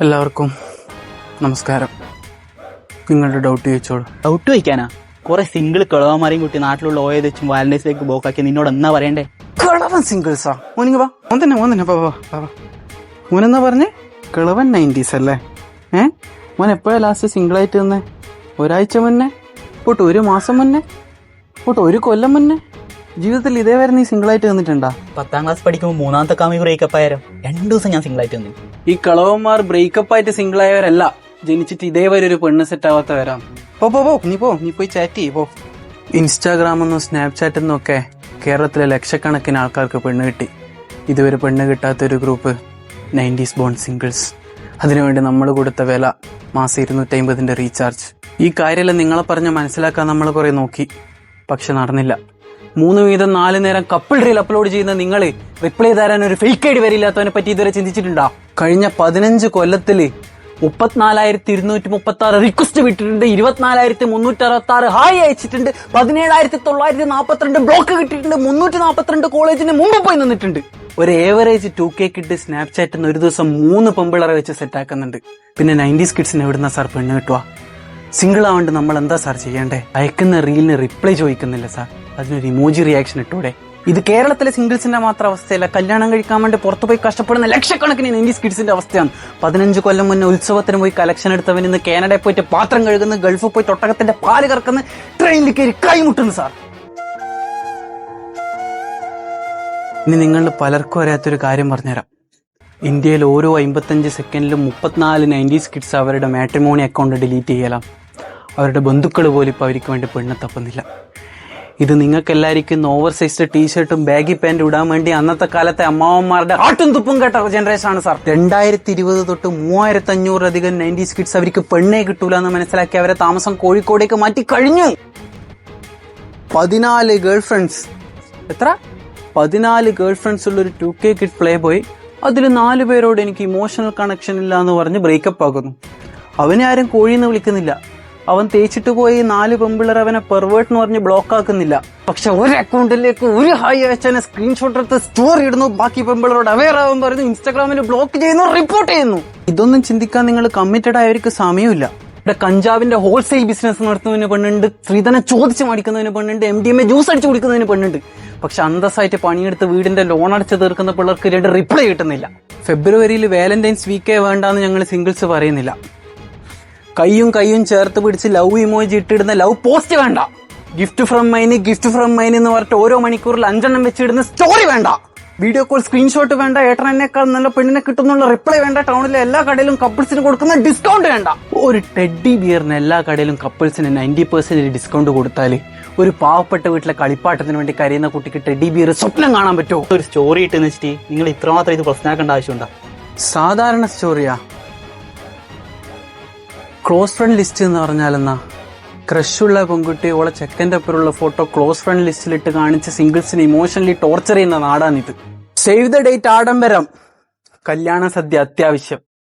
എല്ലാവർക്കും നമസ്കാരം. നിങ്ങളുടെ ഡൗട്ട് ചോദിച്ചോളൂ. ഡൗട്ട് ചോദിക്കാനാ? കുറെ സിംഗിൾ കിളവന്മാരെയും കുട്ടി നാട്ടിലുള്ള ഓയെ വെച്ചും വാലന്റൈൻസിലേക്ക് ബ്ലോക്കാക്കി നിന്നോട് എന്നാ പറയണ്ടേ? കിളവൻ സിംഗിൾസാ ഓനിങ്ങ വാ. ഓൻ തന്നെ ഓൻ തന്നെ. മോനെന്നാ പറഞ്ഞേ? കിളവൻ നയന്റീസ് അല്ലേ? ഏ? മോൻ എപ്പോഴാ ലാസ്റ്റ് സിംഗിൾ ആയിട്ട് തന്നെ ഒരാഴ്ച മുന്നേ? പോട്ട് ഒരു മാസം മുന്നേ? പോട്ട് ഒരു കൊല്ലം മുന്നേ? ജീവിതത്തിൽ ഇതേവരെ നീ സിംഗിൾ ആയിട്ട് നിന്നിട്ടുണ്ടാ? പത്താം ക്ലാസ് പഠിക്കുമ്പോൾ മൂന്നാമത്തെ കാമി ബ്രേക്കപ്പ് ആയാലും രണ്ടു ദിവസം ഞാൻ സിംഗിൾ ആയിട്ട് വന്നു ഈ കളവന്മാർ ബ്രേക്കപ്പ് ആയിട്ട് സിംഗിൾ ആയവരല്ല. ജനിച്ചിട്ട് ഇതേവരെ ഒരു പെണ്ണ് സെറ്റ് ആവാത്തവരാണ് പോ പോ പോ നീ പോ നീ പോയി ചാറ്റ് ചെയ്യ് പോ. ഇൻസ്റ്റാഗ്രാം എന്നും സ്നാപ്ചാറ്റ് എന്നും ഒക്കെ കേരളത്തിലെ ലക്ഷക്കണക്കിന് ആൾക്കാർക്ക് പെണ്ണ് കിട്ടി. ഇതുവരെ പെണ്ണ് കിട്ടാത്ത ഒരു ഗ്രൂപ്പ് നയന്റീസ് ബോൺ സിംഗിൾസ് അതിനുവേണ്ടി നമ്മൾ കൊടുത്ത വില മാസം ഇരുന്നൂറ്റി അമ്പതിന്റെ റീചാർജ് ഈ കാര്യമെല്ലാം നിങ്ങളെ പറഞ്ഞ് മനസ്സിലാക്കാൻ നമ്മൾ കുറേ നോക്കി. പക്ഷെ നടന്നില്ല. മൂന്ന് വീതം നാല് നേരം കപ്പിൾ റീൽ അപ്ലോഡ് ചെയ്യുന്ന നിങ്ങൾ റിപ്ലൈ തരാൻ ഒരു ഫേക്ക് ഐഡി വരില്ലാത്തവനെ പറ്റി ഇതുവരെ ചിന്തിച്ചിട്ടുണ്ടോ? കഴിഞ്ഞ പതിനഞ്ച് കൊല്ലത്തിൽ മുപ്പത്തിനാലായിരത്തി ഇരുന്നൂറ്റി മുപ്പത്തി ആറ് റിക്വസ്റ്റ് വിട്ടിട്ടുണ്ട് ഇരുപത്തിനാലായിരത്തി മുന്നൂറ്റി അറുപത്തി ആറ് ഹായ് അയച്ചിട്ടുണ്ട് പതിനേഴായിരത്തി തൊള്ളായിരത്തി നാൽപ്പത്തിരണ്ട് ബ്ലോക്ക് കിട്ടിയിട്ടുണ്ട് മുന്നൂറ്റി നാൽപ്പത്തിരണ്ട് കോളേജിന് മുമ്പ് പോയി നിന്നിട്ടുണ്ട്. ഒരു ഏവറേജ് ടു കെ കിട്ട് സ്നാപ്ചാറ്റിന് ഒരു ദിവസം മൂന്ന് പെമ്പിളറെ വെച്ച് സെറ്റ് ആക്കുന്നുണ്ട്. പിന്നെ നയന്റീസ് കിഡ്സിന് എവിടുന്ന സാർ പെണ്ണ് കിട്ടുക? സിംഗിൾ ആവേണ്ട നമ്മൾ എന്താ സാർ ചെയ്യേണ്ടേ? അയക്കുന്ന റീലിന് റിപ്ലൈ ചോദിക്കുന്നില്ല സാർ അതിനൊരു ഇമോജി റിയാക്ഷൻ ഇട്ടൂടെ? ഇത് കേരളത്തിലെ സിംഗിൾസിന്റെ മാത്രം അവസ്ഥയല്ല. കല്യാണം കഴിക്കാൻ വേണ്ടി പുറത്തു പോയി കഷ്ടപ്പെടുന്ന ലക്ഷക്കണക്കിന് നയന്റീസ് കിഡ്സിന്റെ അവസ്ഥയാണ്. പതിനഞ്ച് കൊല്ലം മുന്നേ ഉത്സവത്തിന് പോയി കലക്ഷൻ എടുത്തവൻ ഇന്ന് കാനഡയിൽ പോയിട്ട് പാത്രം കഴുകുന്നു ഗൾഫിൽ പോയി തൊട്ടകത്തിന്റെ പാൽ കറക്കുന്നു ട്രെയിനിൽ കയറി കൈമുട്ടുന്നു സാർ ഇനി നിങ്ങളിൽ പലർക്കും അറിയാത്തൊരു കാര്യം പറഞ്ഞുതരാം. ഇന്ത്യയിൽ ഓരോ അമ്പത്തഞ്ച് സെക്കൻഡിലും മുപ്പത്തിനാല് നയന്റീസ് കിഡ്സ് അവരുടെ മാട്രിമോണി അക്കൗണ്ട് ഡിലീറ്റ് ചെയ്യലാം. അവരുടെ ബന്ധുക്കൾ പോലും ഇപ്പോൾ അവർക്ക് വേണ്ടി പെണ്ണ് തപ്പുന്നില്ല. ഇത് നിങ്ങൾക്ക് എല്ലാവർക്കും ഓവർ സൈസ്ഡ് ടീഷർട്ടും ബാഗി പാന്റ് ഇടാൻ വേണ്ടി അന്നത്തെ കാലത്തെ അമ്മാവന്മാരുടെ ആട്ടും തുപ്പും കേട്ട ജനറേഷൻ ആണ് സാർ രണ്ടായിരത്തി ഇരുപത് തൊട്ട് മൂവായിരത്തി അഞ്ഞൂറിലധികം നയന്റീസ് കിഡ്സ് അവർക്ക് പെണ്ണേ കിട്ടൂല എന്ന് മനസ്സിലാക്കി അവരെ താമസം കോഴിക്കോടേക്ക് മാറ്റി കഴിഞ്ഞു. പതിനാല് ഗേൾ ഫ്രണ്ട്സ് എത്ര? പതിനാല് ഗേൾ ഫ്രണ്ട്സ് ഉള്ള ഒരു two K kid playboy അതിൽ നാല് പേരോട് എനിക്ക് ഇമോഷണൽ കണക്ഷൻ ഇല്ല എന്ന് പറഞ്ഞ് ബ്രേക്കപ്പ് ആകുന്നു. അവനെ ആരും കോഴിന്ന് വിളിക്കുന്നില്ല. അവൻ തേച്ചിട്ട് പോയി നാല് പെമ്പിളർ അവനെ പെർവേർട്ട് എന്ന് പറഞ്ഞ് ബ്ലോക്ക് ആക്കുന്നില്ല. പക്ഷെ ഒരു അക്കൗണ്ടിലേക്ക് ഒരു ഹായ് അയച്ചനെ സ്ക്രീൻഷോട്ട് എടുത്ത് സ്റ്റോറി ഇടുന്നു. ബാക്കി പെമ്പിളറോട് അവയർ ആവാൻ പറയുന്നു ഇൻസ്റ്റാഗ്രാമിൽ ബ്ലോക്ക് ചെയ്യുന്നു റിപ്പോർട്ട് ചെയ്യുന്നു. ഇതൊന്നും ചിന്തിക്കാൻ നിങ്ങൾ കമ്മിറ്റഡ് ആയവർക്ക് സമയമില്ല. ഇവിടെ കഞ്ചാവിന്റെ ഹോൾസെയിൽ ബിസിനസ് നടത്തുന്നതിന് പെണ്ണുണ്ട് സ്ത്രീധനം ചോദിച്ച് മടിക്കുന്നതിന് പെണ്ണുണ്ട് M D M A juice അടിച്ച് കുടിക്കുന്നതിന് പെണ്ണുണ്ട്. പക്ഷെ അന്തസ്സായിട്ട് പണിയെടുത്ത് വീടിന്റെ ലോൺ അടച്ച് തീർക്കുന്ന പിള്ളേർക്ക് രണ്ട് റിപ്ലൈ കിട്ടുന്നില്ല. ഫെബ്രുവരിയിൽ വാലന്റൈൻസ് വീക്കേ വേണ്ടാന്ന് ഞങ്ങൾ സിംഗിൾസ് പറയുന്നില്ല. കൈയും കയ്യും ചേർത്ത് പിടിച്ച് ലവ് ഇമോജി ഇട്ടിടുന്ന ലവ് പോസ്റ്റ് വേണ്ട. Gift from mine gift from mine എന്ന് പറഞ്ഞിട്ട് ഓരോ മണിക്കൂറിൽ അഞ്ചെണ്ണം വെച്ചിടുന്ന സ്റ്റോറി വേണ്ട. വീഡിയോ കോൾ സ്ക്രീൻഷോട്ട് വേണ്ട ഏട്ടനെക്കാൾ നല്ല പെണ്ണിനെ കിട്ടുന്നുള്ള റിപ്ലൈ വേണ്ട ടൗണിലെ എല്ലാ കടയിലും കപ്പിൾസിന് കൊടുക്കുന്ന ഡിസ്കൗണ്ട് വേണ്ട. ഒരു ടെഡി ബിയറിന് എല്ലാ കടയിലും കപ്പിൾസിന് നയന്റി പെർസെന്റ് ഡിസ്കൗണ്ട് കൊടുത്താൽ ഒരു പാവപ്പെട്ട വീട്ടിലെ കളിപ്പാട്ടത്തിന് വേണ്ടി കരയുന്ന കുട്ടിക്ക് ടെഡി ബിയർ സ്വപ്നം കാണാൻ പറ്റുമോ? ഒരു സ്റ്റോറി ഇട്ടെന്ന് വെച്ചിട്ട് നിങ്ങൾ ഇത്രമാത്രം ഇത് പ്രശ്നമാക്കേണ്ട ആവശ്യമുണ്ടോ? സാധാരണ സ്റ്റോറിയാ ക്ലോസ് ഫ്രണ്ട് ലിസ്റ്റ് എന്ന് പറഞ്ഞാൽ എന്നാ ക്രഷുള്ള പെൺകുട്ടി ഓളെ ചെക്കന്റെ ഒപ്പമുള്ള ഫോട്ടോ ക്ലോസ് ഫ്രണ്ട് ലിസ്റ്റിലിട്ട് കാണിച്ച് സിംഗിൾസിനെ ഇമോഷണലി ടോർച്ചർ ചെയ്യുന്ന നാടാണിത് സേവ് ദ ഡേറ്റ് ആഡംബരം. കല്യാണ സദ്യ അത്യാവശ്യം.